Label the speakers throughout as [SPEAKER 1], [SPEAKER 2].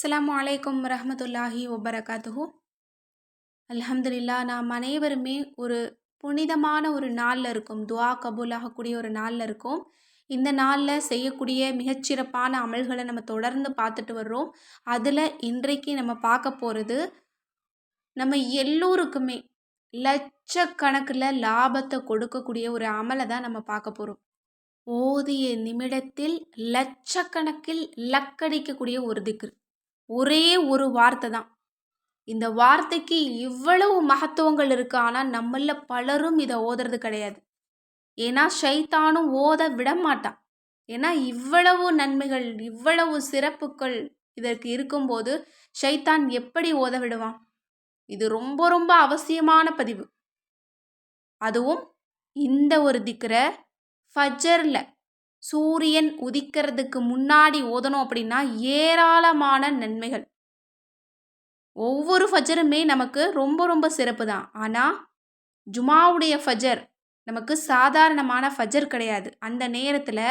[SPEAKER 1] அஸ்லாம் வலைக்கம் ரஹமத்துல்லாஹி ஒபரகாத்துஹூ அலமதுல்லா நாம் அனைவருமே ஒரு புனிதமான ஒரு நாளில் இருக்கும். துவா கபூல் ஆகக்கூடிய ஒரு நாளில் இருக்கும். இந்த நாளில் செய்யக்கூடிய மிகச்சிறப்பான அமல்களை நம்ம தொடர்ந்து பார்த்துட்டு வர்றோம். அதில் இன்றைக்கு நம்ம பார்க்க போகிறது நம்ம எல்லோருக்குமே லட்சக்கணக்கில் லாபத்தை கொடுக்கக்கூடிய ஒரு அமலை தான் நம்ம பார்க்க போகிறோம் ஓதிய நிமிடத்தில் லட்சக்கணக்கில் லக்கடிக்கக்கூடிய ஒரு திக்ரு. ஒரே ஒரு வார்த்தை தான். இந்த வார்த்தைக்கு இவ்வளவு மகத்துவங்கள் இருக்கு ஆனால் நம்மள பலரும் இதை ஓதுறது கிடையாது. ஏன்னா ஷைத்தானும் ஓத விட மாட்டான். ஏன்னா இவ்வளவு நன்மைகள் இவ்வளவு சிறப்புகள் இதற்கு இருக்கும்போது ஷைத்தான் எப்படி ஓத விடுவான்? இது ரொம்ப ரொம்ப அவசியமான பதிவு. அதுவும் இந்த ஒரு திக்கரை ஃபஜரில். சூரியன் உதிக்கிறதுக்கு முன்னாடி ஓதணும் அப்படின்னா ஏராளமான நன்மைகள். ஒவ்வொரு ஃபஜருமே நமக்கு ரொம்ப ரொம்ப சிறப்பு தான். ஆனால் ஜுமாவுடைய ஃபஜர் நமக்கு சாதாரணமான ஃபஜர் கிடையாது. அந்த நேரத்தில்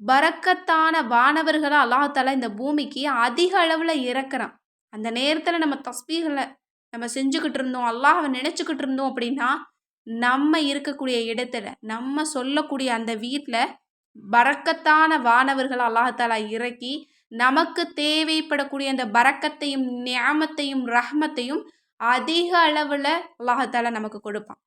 [SPEAKER 1] பறக்கத்தான வானவர்களை அல்லாஹால இந்த பூமிக்கு அதிக அளவில் இறக்குறான். அந்த நேரத்தில் நம்ம தஸ்பீகளை நம்ம செஞ்சுக்கிட்டு இருந்தோம் அல்லாஹை நினச்சிக்கிட்டு இருந்தோம் அப்படின்னா நம்ம இருக்கக்கூடிய இடத்துல நம்ம சொல்லக்கூடிய அந்த வீட்டில் பறக்கத்தான வானவர்கள் அல்லாஹாலா இறக்கி நமக்கு தேவைப்படக்கூடிய அந்த பறக்கத்தையும் ஞாமத்தையும் ரஹ்மத்தையும் அதிக அளவில் அல்லாஹாலா நமக்கு கொடுப்பான்.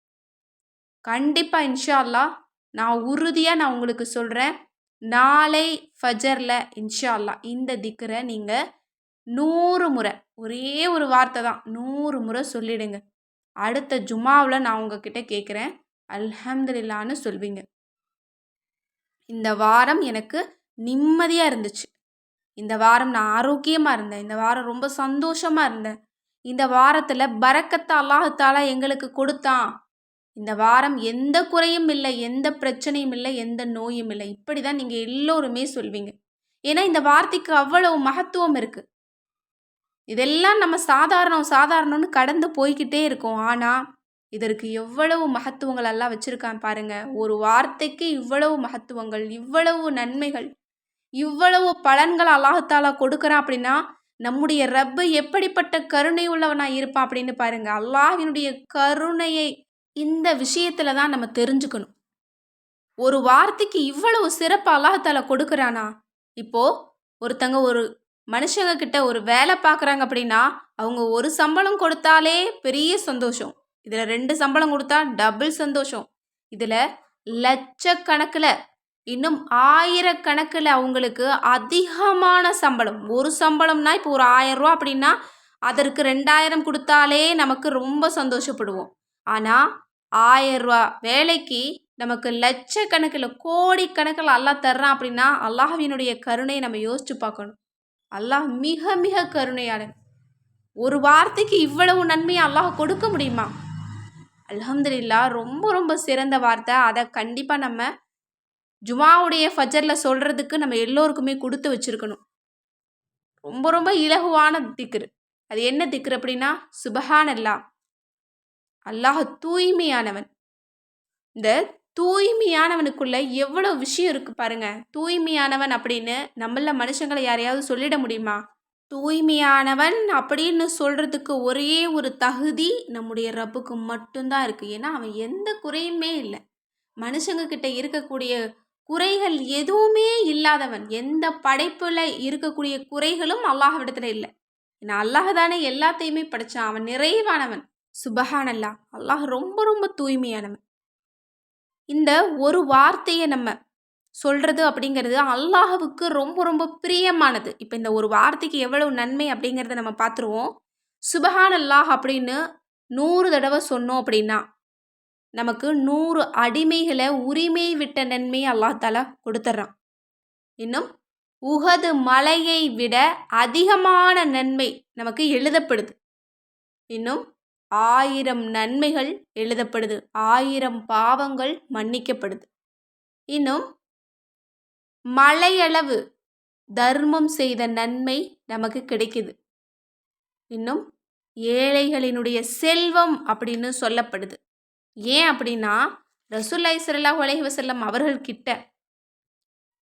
[SPEAKER 1] கண்டிப்பாக இன்ஷா அல்லாஹ் நான் உறுதியாக நான் உங்களுக்கு சொல்கிறேன் நாளை ஃபஜரில் இன்ஷா அல்லாஹ் இந்த திக்கரை நீங்கள் நூறு முறை ஒரே ஒரு வார்த்தை தான் நூறு முறை சொல்லிடுங்க. அடுத்த ஜுமாவில் நான் உங்ககிட்ட கேட்குறேன் அல்ஹம்துலில்லான்னு சொல்வீங்க. இந்த வாரம் எனக்கு நிம்மதியாக இருந்துச்சு. இந்த வாரம் நான் ஆரோக்கியமாக இருந்தேன். இந்த வாரம் ரொம்ப சந்தோஷமாக இருந்தேன். இந்த வாரத்தில் பறக்கத்தை அல்லாஹாலா எங்களுக்கு கொடுத்தான். இந்த வாரம் எந்த குறையும் இல்லை எந்த பிரச்சனையும் இல்லை எந்த நோயும் இல்லை. இப்படி தான் நீங்கள் எல்லோருமே சொல்வீங்க. ஏன்னா இந்த வார்த்தைக்கு அவ்வளவு மகத்துவம் இருக்குது இதெல்லாம் நம்ம சாதாரணம் சாதாரணம்னு கடந்து போய்கிட்டே இருக்கோம். ஆனால் இதற்கு எவ்வளவு மகத்துவங்கள் எல்லாம் வச்சுருக்கான் பாருங்க. ஒரு வார்த்தைக்கு இவ்வளவு மகத்துவங்கள் இவ்வளவு நன்மைகள் இவ்வளவு பலன்கள் அல்லாஹாலா கொடுக்குறான் அப்படின்னா நம்முடைய ரப்பு எப்படிப்பட்ட கருணை உள்ளவனாக இருப்பான் அப்படின்னு பாருங்க. அல்லாஹினுடைய கருணையை இந்த விஷயத்துல தான் நம்ம தெரிஞ்சுக்கணும். ஒரு வார்த்தைக்கு இவ்வளவு சிறப்பு அல்லாஹத்தால கொடுக்குறானா? இப்போ ஒருத்தங்க ஒரு மனுஷங்க கிட்ட ஒரு வேலை பார்க்குறாங்க அப்படின்னா அவங்க ஒரு சம்பளம் கொடுத்தாலே பெரிய சந்தோஷம். இதில் ரெண்டு சம்பளம் கொடுத்தா டபுள் சந்தோஷம். இதில் லட்சக்கணக்கில் இன்னும் ஆயிரக்கணக்கில் அவங்களுக்கு அதிகமான சம்பளம். ஒரு சம்பளம்னா இப்போ ஒரு ஆயிரம் ரூபா அப்படின்னா அதற்கு ரெண்டாயிரம் கொடுத்தாலே நமக்கு ரொம்ப சந்தோஷப்படுவோம். ஆனால் ஆயிரரூவா வேலைக்கு நமக்கு லட்சக்கணக்கில் கோடிக்கணக்கில் அல்லாஹ் தர்றான் அப்படின்னா அல்லாஹ்வினுடைய கருணையை நம்ம யோசிச்சு பார்க்கணும். அல்லாஹ் மிக மிக கருணையாளன். ஒரு வார்த்தைக்கு இவ்வளவு நன்மையை அல்லாஹ் கொடுக்க முடியுமா? அலமதுல்லா ரொம்ப ரொம்ப சிறந்த வார்த்தை. அதை கண்டிப்பாக நம்ம ஜுமாவுடைய ஃபஜரில் சொல்கிறதுக்கு நம்ம எல்லோருக்குமே கொடுத்து வச்சுருக்கணும். ரொம்ப ரொம்ப இலகுவான திக்ரு. அது என்ன திக்ரு அப்படின்னா சுபஹான் அல்லா அல்லாஹ் தூய்மையானவன். இந்த தூய்மையானவனுக்குள்ள எவ்வளோ விஷயம் இருக்கு பாருங்க. தூய்மையானவன் அப்படின்னு நம்மள மனுஷங்களை யாரையாவது சொல்லிட முடியுமா? தூய்மையானவன் அப்படின்னு சொல்கிறதுக்கு ஒரே ஒரு தகுதி நம்முடைய ரப்புக்கு மட்டும்தான் இருக்குது ஏன்னா அவன் எந்த குறையுமே இல்லை. மனுஷங்க கிட்ட இருக்கக்கூடிய குறைகள் எதுவுமே இல்லாதவன். எந்த படைப்பில் இருக்கக்கூடிய குறைகளும் அல்லாஹ்விடத்துல இல்லை. ஏன்னா அல்லாஹ் தானே எல்லாத்தையுமே படைச்சான். அவன் நிறைவானவன். சுபஹான் அல்லாஹ் அல்லாஹ் ரொம்ப ரொம்ப தூய்மையானவன். இந்த ஒரு வார்த்தையை நம்ம சொல்கிறது அப்படிங்கிறது அல்லாஹுவுக்கு ரொம்ப ரொம்ப பிரியமானது. இப்போ இந்த ஒரு வார்த்தைக்கு எவ்வளவு நன்மை அப்படிங்கிறத நம்ம பார்த்துருவோம். சுபஹான் அல்லாஹ் அப்படின்னு நூறு தடவை சொன்னோம் அப்படின்னா நமக்கு நூறு அடிமைகளை உரிமை விட்ட நன்மையை அல்லாஹால கொடுத்துட்றான் இன்னும் உகது மலையை விட அதிகமான நன்மை நமக்கு எழுதப்படுது. இன்னும் ஆயிரம் நன்மைகள் எழுதப்படுது. ஆயிரம் பாவங்கள் மன்னிக்கப்படுது. இன்னும் மலையளவு தர்மம் செய்த நன்மை நமக்கு கிடைக்குது. இன்னும் ஏழைகளினுடைய செல்வம் அப்படின்னு சொல்லப்படுது. ஏன் அப்படின்னா ரசூல்லாய் சல்லாஹ் அலஹி வசல்லம் அவர்கள் கிட்ட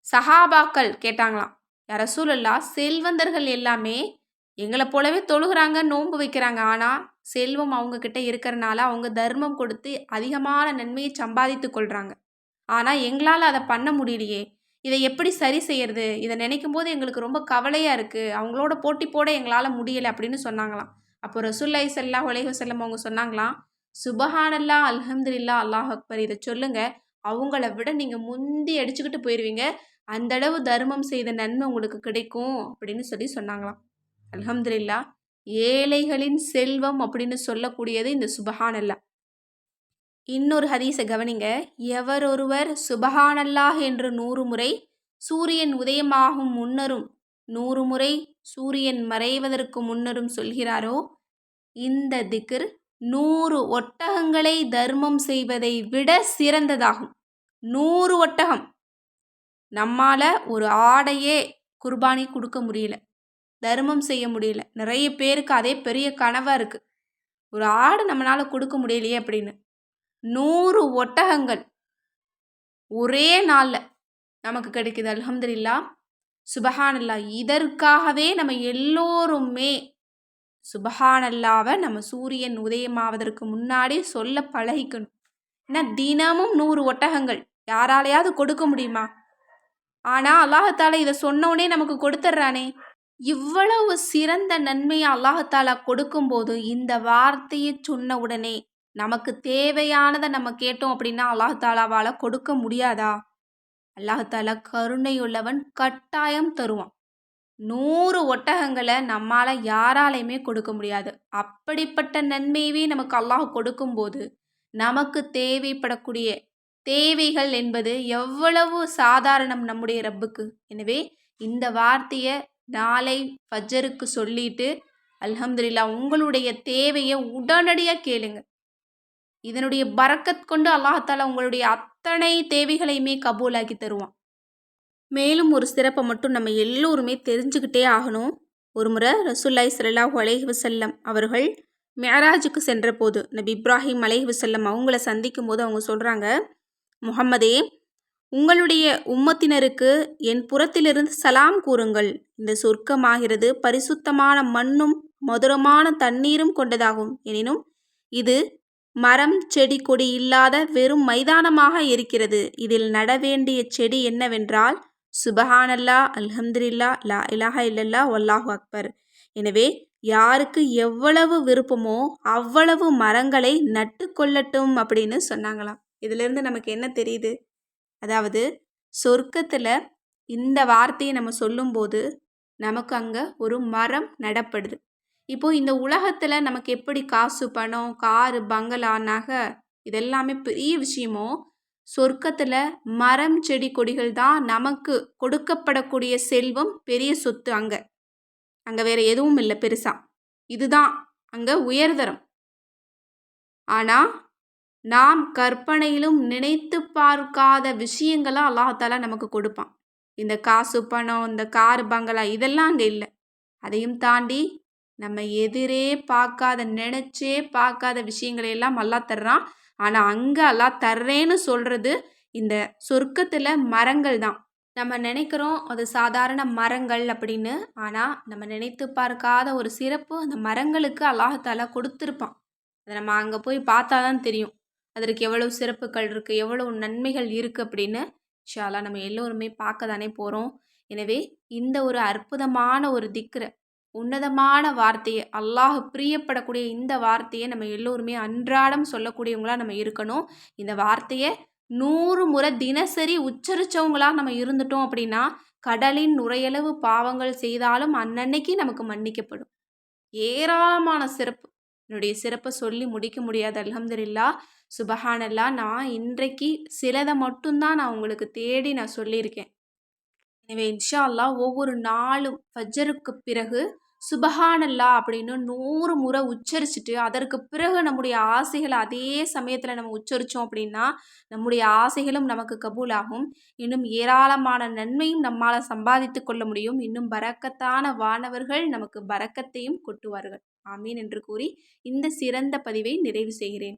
[SPEAKER 1] சஹாபாக்கள் கேட்டாங்களாம் ரசூலல்லா செல்வந்தர்கள் எல்லாமே எங்களை போலவே தொழுகிறாங்க நோன்பு வைக்கிறாங்க. ஆனால் செல்வம் அவங்கக்கிட்ட இருக்கிறனால அவங்க தர்மம் கொடுத்து அதிகமான நன்மையை சம்பாதித்து கொள்கிறாங்க ஆனால் எங்களால் அதை பண்ண முடியலையே. இதை எப்படி சரி செய்யறது? இதை நினைக்கும் போது எங்களுக்கு ரொம்ப கவலையாக இருக்குது அவங்களோட போட்டி போட எங்களால் முடியலை அப்படின்னு சொன்னாங்களாம். அப்போ ரசுல்லை சல்லா உலக செல்லம் அவங்க சொன்னாங்களாம் சுபஹானல்லா அல்ஹம்துல்லா அல்லாஹ் அக்பர். இதை சொல்லுங்க. அவங்கள விட நீங்கள் முந்தி அடிச்சுக்கிட்டு போயிடுவீங்க அந்த அளவு தர்மம் செய்த நன்மை உங்களுக்கு கிடைக்கும் அப்படின்னு சொல்லி சொன்னாங்களாம். அல்ஹம்துல்லா ஏழைகளின் செல்வம் அப்படின்னு சொல்லக்கூடியது இந்த சுபஹானல்லா. இன்னொரு ஹதீஸை கவனிங்க. எவரொருவர் சுபஹானல்லாஹ் என்று நூறு முறை சூரியன் உதயமாகும் முன்னரும் நூறு முறை சூரியன் மறைவதற்கு முன்னரும் சொல்கிறாரோ? இந்த திக்ர் நூறு ஒட்டகங்களை தர்மம் செய்வதை விட சிறந்ததாகும். நூறு ஒட்டகம். நம்மால ஒரு ஆடையே குர்பானி கொடுக்க முடியல. தர்மம் செய்ய முடியல. நிறைய பேருக்கு அதே பெரிய கனவாக இருக்குது ஒரு ஆடு நம்மளால் கொடுக்க முடியலையே அப்படின்னு. நூறு ஒட்டகங்கள். ஒரே நாளில் நமக்கு கிடைக்குது. அலமதுல்லா சுபஹானல்லா இதற்காகவே நம்ம எல்லோருமே சுபஹானல்லாவை நம்ம சூரியன் உதயமாவதற்கு முன்னாடி சொல்ல பழகிக்கணும். ஏன்னா தினமும் நூறு ஒட்டகங்கள். யாராலையாவது கொடுக்க முடியுமா? ஆனால் அல்லாஹத்தால இதை சொன்னோடனே நமக்கு கொடுத்துட்றானே. இவ்வளவு சிறந்த நன்மையை அல்லாஹத்தாலா கொடுக்கும்போது இந்த வார்த்தையை சொன்ன உடனே நமக்கு தேவையானதை நம்ம கேட்டோம் அப்படின்னா அல்லாஹாலாவால் கொடுக்க முடியாதா? அல்லாஹாலா கருணையுள்ளவன் கட்டாயம் தருவான். நூறு ஒட்டகங்களை நம்மால் யாராலையுமே கொடுக்க முடியாது. அப்படிப்பட்ட நன்மையவே நமக்கு அல்லாஹ் கொடுக்கும்போது நமக்கு தேவைப்படக்கூடிய தேவைகள் என்பது எவ்வளவு சாதாரணம் நம்முடைய ரப்புக்கு. எனவே இந்த வார்த்தையை நாளை ஃபஜ்ஜருக்கு சொல்லிட்டு அல்ஹம்துலில்லா உங்களுடைய தேவையை உடனடியாக கேளுங்க. இதனுடைய பறக்கத் கொண்டு அல்லாஹால உங்களுடைய அத்தனை தேவைகளையுமே கபூலாக்கி தருவான். மேலும் ஒரு சிறப்பை மட்டும் நம்ம எல்லோருமே தெரிஞ்சுக்கிட்டே ஆகணும். ஒரு முறை ரசூல்லாய் சல்லாஹூ அலேஹி வசல்லம் அவர்கள் மேராஜுக்கு சென்ற போது நபி இப்ராஹிம் அலேஹி வசல்லம் அவங்கள சந்திக்கும் போது அவங்க சொல்கிறாங்க முகம்மதே உங்களுடைய உம்மத்தினருக்கு என் புறத்திலிருந்து சலாம் கூறுங்கள். இந்த சொர்க்கமாகிறது பரிசுத்தமான மண்ணும் மதுரமான தண்ணீரும் கொண்டதாகும். எனினும் இது மரம் செடி கொடி இல்லாத வெறும் மைதானமாக இருக்கிறது. இதில் நட வேண்டிய செடி என்னவென்றால் சுபஹானல்லா அல்ஹம்துல்லா லா இலாஹா இல்லல்லா ஒல்லாஹு அக்பர். எனவே யாருக்கு எவ்வளவு விருப்பமோ அவ்வளவு மரங்களை நட்டு கொள்ளட்டும் அப்படின்னு சொன்னாங்களாம். இதிலிருந்து நமக்கு என்ன தெரியுது? அதாவது சொர்க்கத்தில் இந்த வார்த்தையை நம்ம சொல்லும்போது நமக்கு அங்கே ஒரு மரம் நடப்படுது. இப்போது இந்த உலகத்தில் நமக்கு எப்படி காசு பணம் காரு பங்களா நகை இதெல்லாமே பெரிய விஷயமோ சொர்க்கத்தில் மரம் செடி கொடிகள் தான் நமக்கு கொடுக்கப்படக்கூடிய செல்வம் பெரிய சொத்து அங்கே. அங்கே வேறு எதுவும் இல்லை பெருசாக இதுதான் அங்கே உயர்தரம். ஆனால் நாம் கற்பனையிலும் நினைத்து பார்க்காத விஷயங்களை அல்லாஹால நமக்கு கொடுப்பான். இந்த காசு பணம் இந்த கார் பங்களா இதெல்லாம் அங்கே இல்லை. அதையும் தாண்டி நம்ம எதிரே பார்க்காத நினச்சே பார்க்காத விஷயங்களை எல்லாம் அல்லா தர்றான். ஆனால் அங்கே அல்லா தர்றேன்னு சொல்கிறது இந்த சொர்க்கத்தில் மரங்கள் தான். நம்ம நினைக்கிறோம் அது சாதாரண மரங்கள் அப்படின்னு. ஆனால் நம்ம நினைத்து பார்க்காத ஒரு சிறப்பு அந்த மரங்களுக்கு அல்லாஹால கொடுத்துருப்பான். அதை நம்ம அங்கே போய் பார்த்தா தான் தெரியும். அதற்கு எவ்வளோ சிறப்புகள் இருக்குது எவ்வளோ நன்மைகள் இருக்குது அப்படின்னு. ஷாலா நம்ம எல்லோருமே பார்க்க தானே போகிறோம் எனவே இந்த ஒரு அற்புதமான ஒரு திக்ரை உன்னதமான வார்த்தையை அல்லாஹ் பிரியப்படக்கூடிய இந்த வார்த்தையை நம்ம எல்லோருமே அன்றாடம் சொல்லக்கூடியவங்களாக நம்ம இருக்கணும். இந்த வார்த்தையை நூறு முறை தினசரி உச்சரித்தவங்களாக நம்ம இருந்துட்டோம் அப்படின்னா கடலின் நுரையளவு பாவங்கள் செய்தாலும் அன்னன்னைக்கு நமக்கு மன்னிக்கப்படும். ஏராளமான சிறப்பு. என்னுடைய சிறப்பை சொல்லி முடிக்க முடியாது அலமதுல்லா சுபஹானல்லா நான் இன்றைக்கு சிலதை மட்டும்தான் நான் உங்களுக்கு தேடி நான் சொல்லியிருக்கேன். எனவே இன்ஷா அல்லா ஒவ்வொரு நாளும் ஃபஜருக்கு பிறகு சுபஹானல்லா அப்படின்னு நூறு முறை உச்சரிச்சுட்டு அதற்கு பிறகு நம்முடைய ஆசைகளை அதே சமயத்தில் நம்ம உச்சரித்தோம் அப்படின்னா நம்முடைய ஆசைகளும் நமக்கு கபூலாகும். இன்னும் ஏராளமான நன்மையும் நம்மால் சம்பாதித்து கொள்ள முடியும். இன்னும் பறக்கத்தான வானவர்கள் நமக்கு பறக்கத்தையும் கொட்டுவார்கள். ஆமீன் என்று கூறி இந்த சிறந்த பதிவை நிறைவு செய்கிறேன்.